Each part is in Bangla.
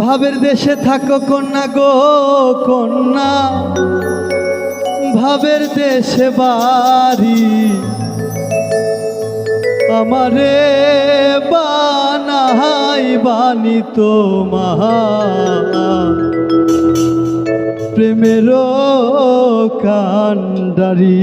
ভাবের দেশে থাকো কন্যা গো, কন্যা। ভাবের দেশে বাড়ি আমারে বানাই বানি তোমার। প্রেমের কান্ডারি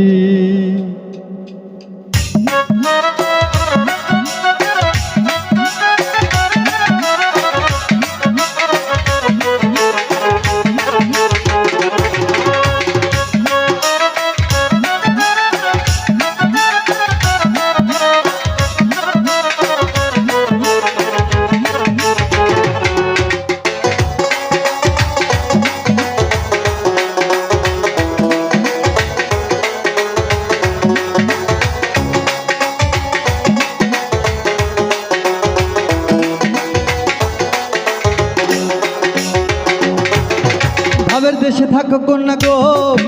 থাকো কন্যা গো,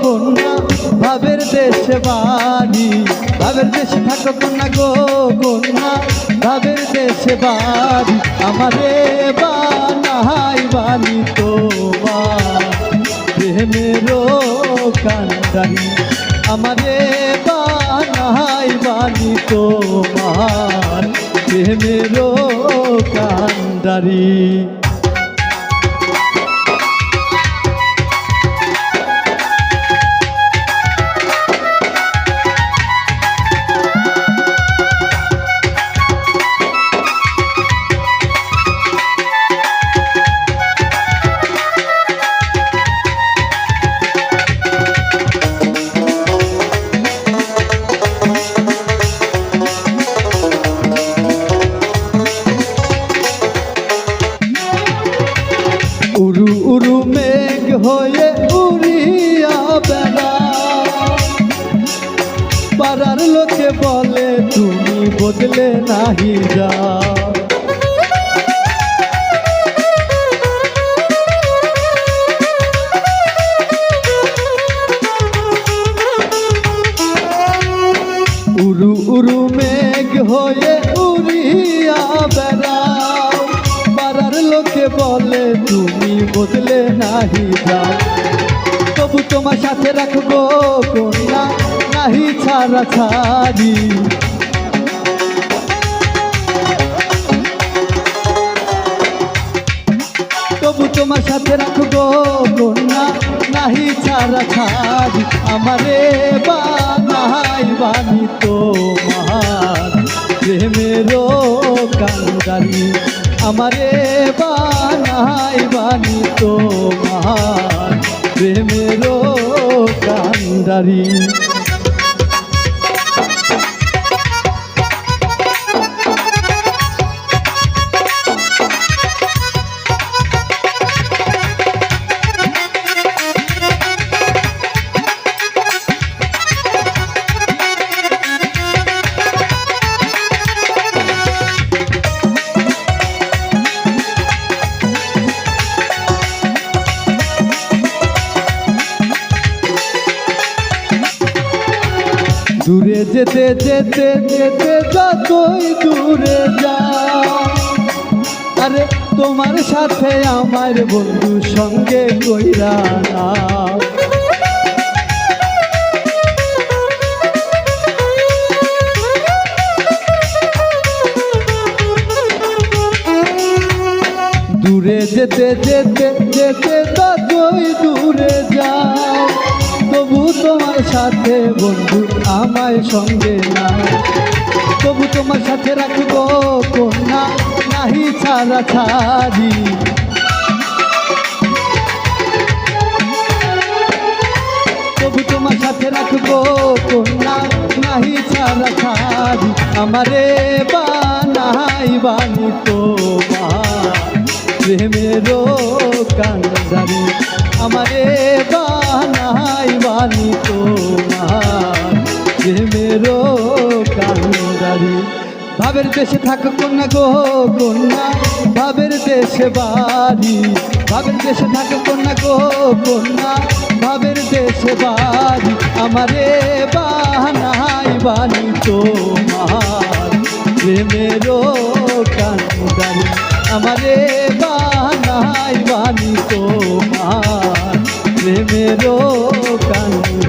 কন্যা। ভাবের দেশে বাড়ি, ভাবের দেশে থাকো কন্যা গো, কন্যা। ভাবের দেশে বাড়ি, আমারে বানাই বানি তোমার। প্রেমেরও কান্ডারি, আমারে বানাই বানি তোমার। প্রেমেরও কান্ডারি। বদলে নাহি যা। উরু উরু মেঘ হয়ে উড়িয়া বেড়াও। পাড়ার লোকে বলে, তুমি বদলে নাহি যাও তবু তোমার সাথে রাখব কন্যা, নাহি ছাড়া ছাড়ি। ছাড়ি আমারে বানাই বানি তোমার। প্রেমের কান্দারি আমারে বানাই বানি তোমার। প্রেমের কান্দারি দূরে যেতে যেতে যেতে যতই দূরে যা আরে, তোমার সাথে আমার বন্ধু সঙ্গে কইরা দূরে যেতে যেতে যেতে ততই দূরে যাও। তবু তোমার সাথে বন্ধু আমায় সঙ্গে না তবু তোমার সাথে রাখব কন্যা, নাহি ছাড়া ছাড়ি। তবু তোমার সাথে রাখব কন্যা, নাহি ছাড়া ছাড়ি। আমারে বা বানাই বানি। তোমার প্রেমেরও কান্দারি আমারে বানাই বানি তোমার। প্রেমেরও কান্দারি। ভাবের দেশে থাকো কন্যা গো, কন্যা। ভাবের দেশে বাড়ি। ভাবের দেশে থাকো কন্যা গো, কন্যা। ভাবের দেশে বাড়ি। আমারে বানাই বানি তোমার। প্রেমেরও কান্দারি। আমারে বানা বানি তোমার প্রেমেরও কানুরা